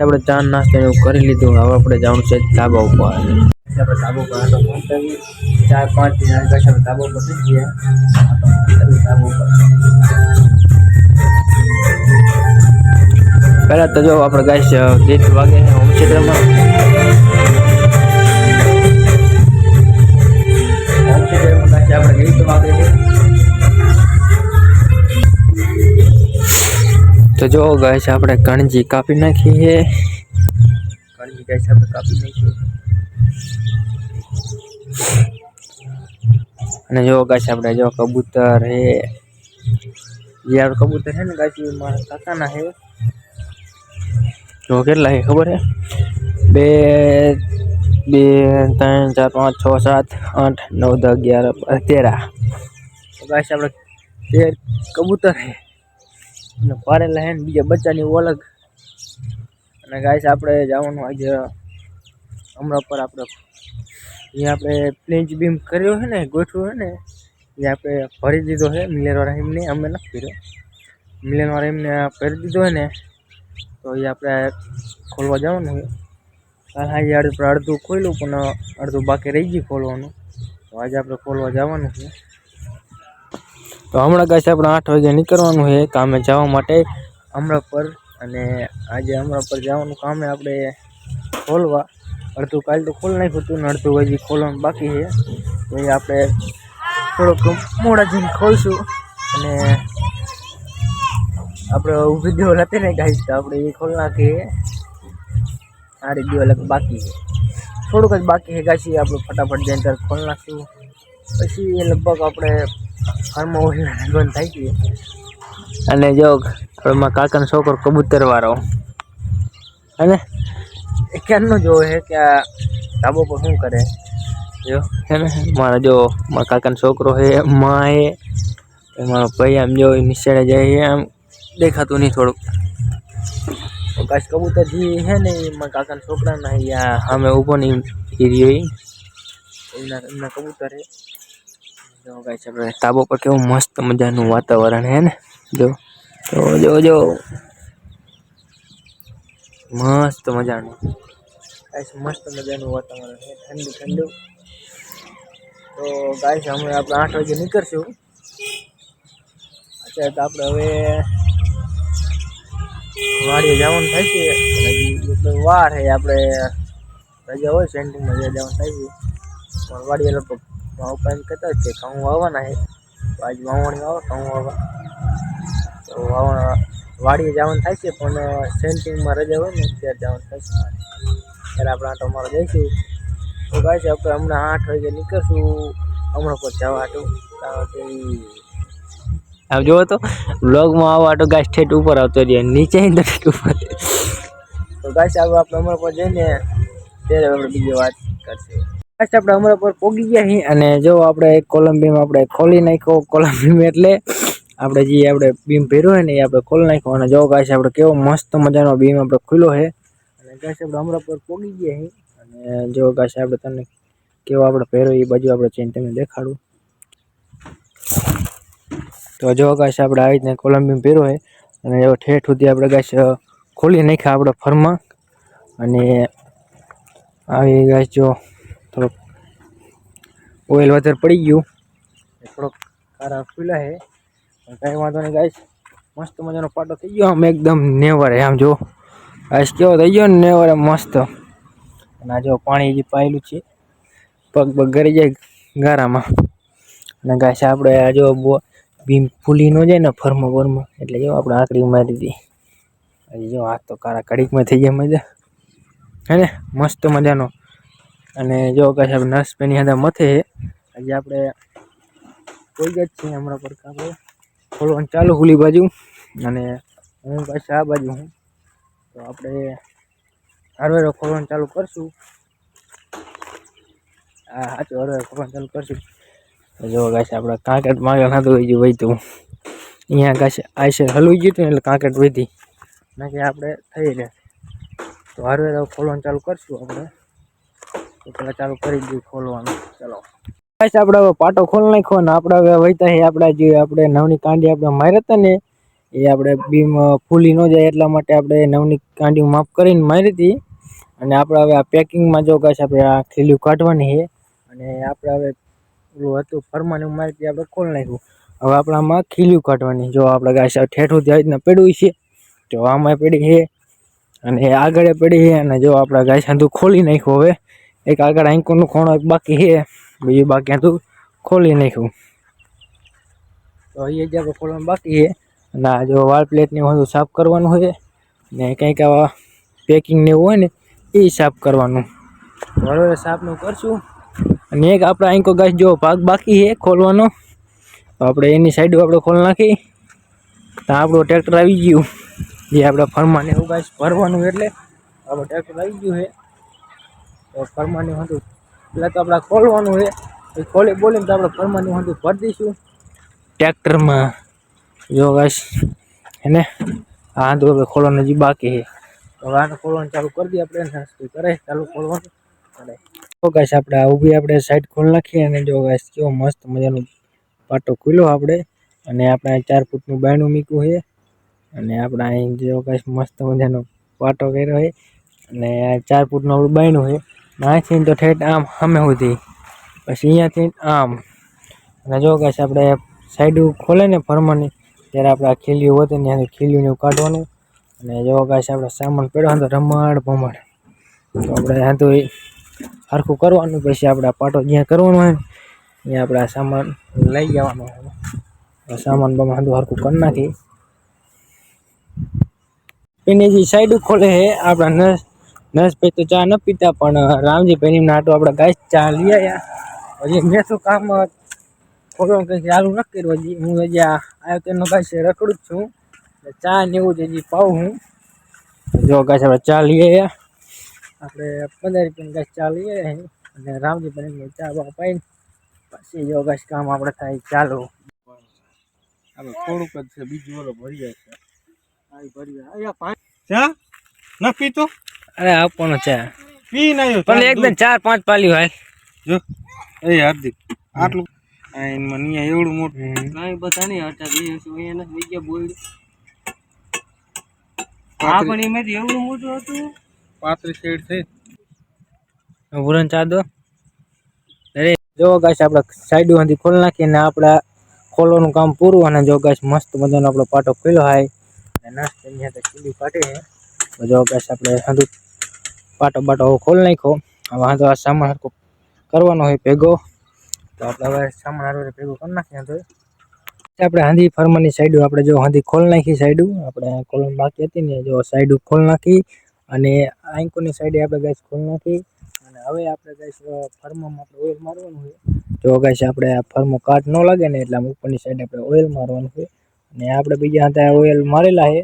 આપણે ચા નાસ્તો એવું કરી લીધું. હવે આપણે જવાનું છે ધાબા ઉપર. આપણે ધાબા પહોંચાવી ચાર પાંચ દિન આગળ આપણે ધાબા ઉપર થઈ ગયા. ધાબા પહેલા તો જો આપણે ગાઈશ ગીત વાગે હોમ થિયેટરમાં તો જો ગાઈસ, આપણે કણજી કાપી નાખી છે. કણજી ગાઈસ, આપણે કાપી નાખી અને જો ગાઈસ, આપણે જો કબૂતર હે યાર, કબૂતર છે ને ગાઈસ, એ મારા કાકાના હે જો કેટલા છે, ખબર હે બે બે, ત્રણ, ચાર, પાંચ, છ, સાત, આઠ, નવ, દસ, અગિયાર બાર તેરા. તો ગાઈસ, આપણે તેર કબૂતર હે અને પારેલા હે ને બીજા બચ્ચાની અલગ. અને ગાઈસ આપણે જવાનું આજે, હમણાં પર આપણે એ આપણે પ્લેન્ચ બીમ કર્યો છે ને, ગોઠવ્યો છે ને, એ આપણે ભરી દીધો છે મિલેનવાળા એમને, અમે નથી કર્યો મિલેનવાળા એમને ભરી દીધો છે ને, તો એ આપણે ખોલવા જવાનું છે. કાલ આજે અડધું અડધું ખોલ્યું, પણ અડધું બાકી રહી ગયું ખોલવાનું. તો આજે આપણે ખોલવા જવાનું છે. તો હમણાં કાંઈ આપણે આઠ વાગે નીકળવાનું છે કામે જવા માટે હમણાં પર અને આજે હમણાં પર જવાનું કામે આપણે ખોલવા. અડધું કાલ તો ખોલ નાખ્યું હતું ને અડધું હજી ખોલવાનું બાકી છે. તો એ આપણે થોડોક મોડા જઈને ખોલશું અને આપણે ઊભી દિવાલ હતી ને ગાઈશ તો આપણે એ ખોલ નાખીએ. સારી દિવાલ બાકી છે. થોડુંક જ બાકી છે ગાઈસ આપણે ફટાફટ જઈને ત્યારે ખોલ નાખશું. પછી એ લગભગ આપણે ઘરમાં ઓછું બંધ થઈ ગઈ અને જો મારા કાકાનો છોકરો કબૂતર વાળો. અને? ક્યારનો જોવે છે કે આ ધાબો પર શું કરે? જો. હે ને મારા જો મારા કાકાનો છોકરો છે માં એ મારો ભાઈ આમ જો નિશાળે જાય છે આમ દેખાતું નહીં થોડુંક. કાશ કબૂતર જે છે ને એ મારા કાકાના છોકરાના અહીંયા સામે ઊભો ને એ રહ્યો એમના એમના કબૂતર છે. જો ગાઈસ, આપણે તાબો પર કેવું મસ્ત મજાનું વાતાવરણ હે ને? જો જો જો જો. મસ્ત મજાનું. ગાઈસ, મસ્ત મજાનું વાતાવરણ છે, ઠંડુ ઠંડુ. તો ગાઈસ હમણાં આપણે આઠ વાગે નીકળશું. અત્યારે તો આપણે હવે વાડીએ જવાનું થાય છે. હજી વાર છે, આપણે રજા હોય સેન્ટિંગમાં રજા જવાનું થાય છે. પણ વાડીએ લગભગ મારા પપ્પા એમ કહેતા કે ઘઉં વાવવાના છે. તો આજ વાવણી વાવો ઘઉં વાવવા તો વાવવા વાડીએ જવાનું થાય છે પણ સેન્ટિંગમાં રજા હોય ને ત્યારે જવાનું થાય છે ત્યારે આપણે આટો મારો જઈશું. તો કહે છે આપણે હમણાં આઠ વાગે નીકળશું. હમણાં પર જવા હાટું કારણ આમ જોવો તો બ્લોગમાં આવો આટો ગાય ઠેઠ ઉપર આવતો રહીએ નીચે તો ઠેઠ ઉપર. તો ગાય સાહેબ આપણે હમણાં પર જઈને ત્યારે આપણે બીજી વાત કરશું. ગાઈસ આપણે હમણાં પર પોગી ગયા છીએ અને જો આપણે એક કોલમ બીમ આપણે ખોલી નાખ્યો. કોલમ બીમ એટલે આપણે જે આપણે બીમ ભર્યો હોય ને એ આપણે ખોલી નાખ્યો. અને જો ગાઈસ આપણે કેવો મસ્ત મજાનો બીમ આપણે ખુલ્લો છે. અને ગાઈસ આપણે હમણાં પર પોગી ગયા છીએ. અને જો ગાઈસ આપણે તમને કેવો આપણે પહેર્યો એ બાજુ આપણે ચેન તમને દેખાડું. તો જો ગાઈસ આપણે આવી રીતના કોલમ બીમ પહેર્યો છે. અને એવો ઠેઠ સુધી આપણે ગાઈસ ખોલી નાખ્યા આપણે ફરમાં અને આવી ગાય જો ઓઇલ વધારે પડી ગયું. થોડોક કારા છે. પણ કાંઈ વાંધો નહીં ગાઈશ મસ્ત મજાનો પાટો થઈ ગયો. આમ એકદમ નેવરે આમ જો. ગાઈસ કેવો થઈ ગયો ને? નેવરે મસ્ત. અને આ જો પાણી જે પાયેલું છે પગ પગ ગરી જાય ગારામાં. અને ગાઈશ આપણે આ જો બીમ ફૂલી ન જાય ને ફરમાં બરમાં એટલે જો આપણે આકડી મારી હતી હજી જો હાથ તો કારા કડીકમાં થઈ ગયા મજા. હે ને? મસ્ત મજાનો. અને જો કાંઈ આપણે નર્સ પેની અંદર મથે હજી આપણે કોઈ જ છીએ હમણાં પર આપણે ખોલવાનું ચાલુ ખુલી બાજુ. અને હું પાછા આ બાજુ હું. તો આપણે હરવેરો ખોલવાનું ચાલુ કરશું. હા, સાચું હરવેરો ખોલવાનું ચાલુ કરશું. જો કાશે આપણે કાંકરેટ માંગે નાતું હોય ગયું વહીતું અહીંયા કાશે આશે હલવી ગયું હતું એટલે કાંકરેટ વધી નાખી આપણે થઈ રહે તો હરવેરો ખોલવાનું ચાલુ કરશું આપણે. પેલા ચાલુ કરી દઈએ ખોલવાનું. ચલો. બસ આપણે હવે પાટો ખોલી નાખ્યો ને આપણે હવે વહીતા આપણા જે આપણે નવની કાંડી આપણે માર્યા હતા ને, એ આપણે બીમ ફૂલી ન જાય એટલા માટે આપણે નવની કાંડી માફ કરીને મારી હતી. અને આપણે હવે આ પેકિંગમાં જો ગાઈસ, આપણે આ ખીલ્યું કાઢવાની છે અને આપણે હવે ઓલું હતું ફરમાનું મારી આપણે ખોલ નાખ્યું. હવે આપણામાં ખીલ્યું કાઢવાની. જો આપણે ગાઈસ ઠેઠું ત્યાં રીતના પડ્યું છે, જો આમાં પડી છે અને આગળ પડી છે અને જો આપણે ગાય સાંધું ખોલી નાખ્યું હવે. એક આગળ આંકોનું ખૂણો એક બાકી છે, બીજું બાકી આંધું ખોલી નાખ્યું. તો અહીંયા જે આપણે ખોલવાનું બાકી છે. અને આ જો વાળ પ્લેટ ને બધું સાફ કરવાનું છે, ને કંઈક આવા પેકિંગ ને એવું હોય ને એ સાફ કરવાનું. બરોબર સાફનું કરશું. અને એક આપણે આંકો ગાઈસ જો ભાગ બાકી છે ખોલવાનો, તો આપણે એની સાઈડ આપણે ખોલ નાખી. તો આપણું ટ્રેક્ટર આવી ગયું. જે આપણે ફરમાને એવું ગાઈસ ભરવાનું એટલે, આપણું ટ્રેક્ટર આવી ગયું છે. તો ફરમાની હતું પહેલાં તો આપણે ખોલવાનું છે. એ ખોલી બોલીને તો આપણે ફરમાની હતું ભરી દઈશું. ટ્રેક્ટરમાં. જો એને આ તો આપણે ખોલવાનું હજી બાકી છે. તો આને ખોલવાનું ચાલુ કરી દઈએ આપણે કરે ચાલુ ખોલવાનું. અને તો આપણે આ ઊભી આપણે સાઈડ ખોલી નાખીએ અને જો કેવો મસ્ત મજાનો પાટો ખુલ્યો આપણે. અને આપણે ચાર ફૂટનું બાયણું મૂક્યું છે. અને આપણે અહીં જો મસ્ત મજાનો પાટો કર્યો છે. અને ચાર ફૂટનું આપણું બાયણું છે. અહીંથી તો ઠેઠ આમ સામે સુધી. પછી અહીંયાથી આમ. અને જો ગાઈસ આપણે સાઈડ ખોલે ને ફરમાની, ત્યારે આપણે આ ખીલ્યું હોત ને ત્યાંથી ખીલ્યું કાઢવાનું. અને જો ગાઈસ આપણે સામાન પડ્યો તો રમાડ ભમાડ. તો આપણે આ તો એ સરખું કરવાનું, પછી આપણે પાટો જ્યાં કરવાનો હોય ને, ત્યાં આપણે સામાન લઈ જવાનો હોય. સામાન બમાન સરખું કરી નાખી એની જે સાઈડ ખોલે છે, આપણા નસ નરેશભાઈ તો ચા ન પીતા પણ રામજીભાઈ નાટો આપણે ગાય ચા લઈ આવ્યા હજી મેં તો કામ થોડું કંઈક ચાલુ ન કર્યું હજી હું હજી આવ્યો તેનો ગાય રખડું જ છું. ચા ને એવું જ હજી પાઉં હું. જો ગાય આપણે ચા લઈ આવ્યા આપણે પંદર રૂપિયાની ગાય ચા લઈ આવ્યા અને રામજીભાઈ ચા બા પાઈને પછી જો ગાય કામ આપણે થાય ચાલુ. આપણે થોડુંક જ છે બીજું ઓલો ભરી જાય છે ભરી જાય ન પીતો? અરે આપવાનો ચા પી નાયો પણ એકદમ ચાર પાંચ પાલી હોય જો એ હાર્દિક આટલું આ એમાં નિયા એવડું મોટું કાંઈ બધા નહીં હતા બે અહીંયા નથી જગ્યા બોલી આ પણ એમાંથી એવડું મોટું હતું પાંત્રીસ શેડ થઈ ઉરણ ચા દો અરે જો ગાઈસ આપણે સાઈડમાંથી ખોલી નાખીને આપણે ખોલવાનું કામ પૂરું અને જો ગાઈસ મસ્ત મજાનો આપણો પાટો ખુલ્યો હોય. અને નાસ્તો એની સાથે ખીલી કાઢે છે. તો જો ગાઈસ આપણે સાદું પાટો બાટો ખોલ નાખ્યો. હવે વાંધો આ સામાન હરખો કરવાનો હોય ભેગો. તો આપણે હવે સામાન હારો ભેગો કરી નાખીએ તો આપણે હાંધી ફર્મની સાઈડ, આપણે જો હાંધી ખોલ નાખી સાઈડ, આપણે ખોલવાની બાકી હતી ને, જો સાઈડ ખોલ નાખી અને આંકોની સાઈડે આપણે ગેસ ખોલ નાખી અને હવે આપણે ગેસ ફર્મમાં આપણે ઓઇલ મારવાનું છે જો ગેસ આપણે આ ફર્મો કાટ ન લાગે ને, એટલે ઉપરની સાઈડ આપણે ઓઇલ મારવાનું છે અને આપણે બીજા હતા ઓઇલ મારેલા છે.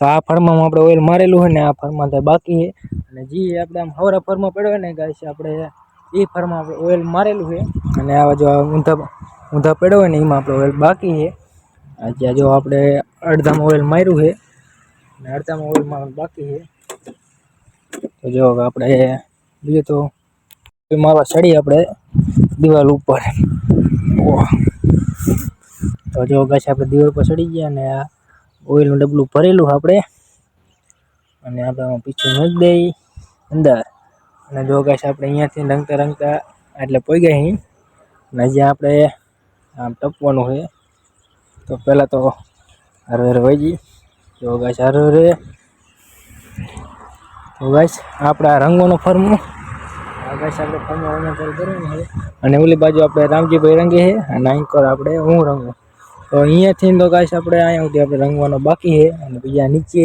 તો આ ફળમાં આપણે ઓઇલ મારેલું હોય ને આ ફળમાં તો બાકી છે. અને જે આપણે આમ હવરા ફળમાં પડ્યો ને ગાઈસ આપણે એ ફળમાં આપણે ઓઇલ મારેલું છે. અને આવા જો ઊંધા ઊંધા પડ્યો હોય ને એમાં આપણે ઓઇલ બાકી છે. જ્યાં જો આપણે અડધામાં ઓઇલ માર્યું છે, અને અડધામાં ઓઇલ મારવાનું બાકી છે. તો જો આપણે બીજું તો મારવા ચડી આપણે દિવાલ ઉપર. તો જો ગાઈસ આપણે દિવાલ પર ચડી ગયા અને આ ઓઇલનું ડબલું ભરેલું છે આપણે. અને આપણે આમાં પીછું મૂકી દઈ. અંદર. અને જો ગાઈસ આપણે અહીંયાથી રંગતા રંગતા એટલે પોઈ ગયા અહીં અને જ્યાં આપણે આમ ટપવાનું છે. તો પહેલાં તો હરે હરે વહી જો ગાઈસ હરે હરે. તો ગાઈસ આપણા રંગોનો ફર્મો. આ ગાઈસ આપણે ફર્મો રંગો ચાલુ કરવાનું છે. અને ઓલી બાજુ આપણે રામજીભાઈ રંગે છે. અને અહીં કર આપણે હું રંગું. તો અહીંયાથી તો ગાઈસ આપણે અહીંયા સુધી આપણે રંગવાનો બાકી છે અને બીજા નીચે,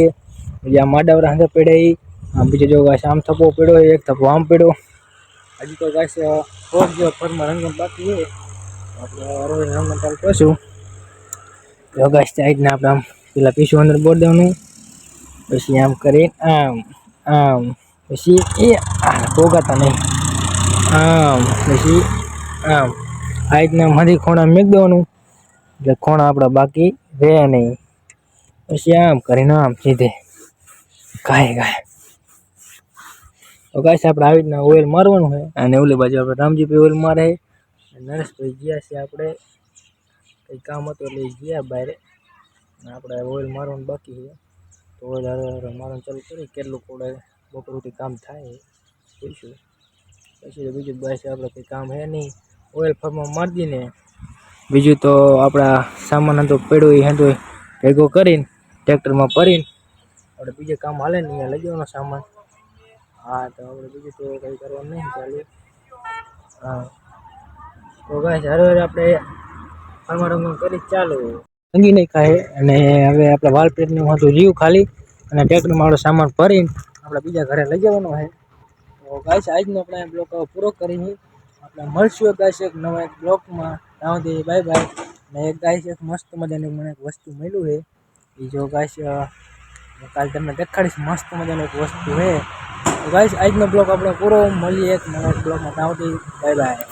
બીજા માડાવરા પડ્યા એ. આમ બીજો જો ગાઈસ આમ થપ્પો પડ્યો, એક થપ્પો આમ પડ્યો. હજી તો ગાઈસ ફોર જેવો ફરમાં રંગવાનું બાકી છે. આપણે હરે રંગવાનું ચાલુ કરશું. જો ગાઈસ સાઈડને આપણે આમ પેલા પીશું અંદર બોર દેવાનું. પછી આમ કરી આમ આમ, પછી એ ભોગાતા નહીં. આમ, પછી આમ, આ રીતના મારી ખોણા મેક દેવાનું. એટલે ખૂણા આપણા બાકી રહે નહીં. પછી આમ કરીને આમ સીધે. ગાય ગાય. તો ગાઈસ આપણે આવી રીતના ઓઇલ મારવાનું છે. અને ઓલી બાજુ આપણે રામજીભાઈ ઓઇલ મારે છે. નરેશભાઈ ગયા છે આપણે કંઈ કામ હતું એટલે ગયા બહાર આપણે ઓઇલ મારવાનું બાકી છે. તો ઓઇલ હારે મારવાનું ચાલુ કરી. કેટલું કોડે બપોરથી કામ થાય જોઈશું પછી બીજું બસ આપણે કંઈ કામ હે નહીં. ઓઇલ ફાર્મમાં મારી દઈને બીજું તો આપણા સામાન હતો પેડો એ હતો ભેગો કરીને ટ્રેક્ટરમાં ભરીને આપણે બીજે કામ હાલે ને, અહીંયા લઈ જવાનો સામાન. હા, તો આપણે બીજું તો કંઈ કરવાનું નહીં, ચાલુ. હા. તો ગાઈસ, હરે હરે આપણે ફાર્મર રંગણ કરી, ચાલુ. સંગી નહીં ખાય. અને હવે આપણે વાલ પેટનું હતું જીવ ખાલી અને ટ્રેક્ટરમાં આપણો સામાન ભરીને આપણે બીજા ઘરે લઈ જવાનો છે. તો ગાઈસ, આજનો આપણે બ્લોક પૂરો કરીને આપણે મળશું ગાઈસ એક નવા એક બ્લોગમાં ત્યાં સુધી બાય બાય ને એક ગાઈશ એક મસ્ત મજાની મને એક વસ્તુ મળ્યું છે. એ જો ગાઈસ કાલે તમને દેખાડીશ, મસ્ત મજાની એક વસ્તુ છે. તો ગાઈસ આજનો બ્લોગ આપણે પૂરો મળીએ એક નવા બ્લોગમાં ત્યાં સુધી બાય બાય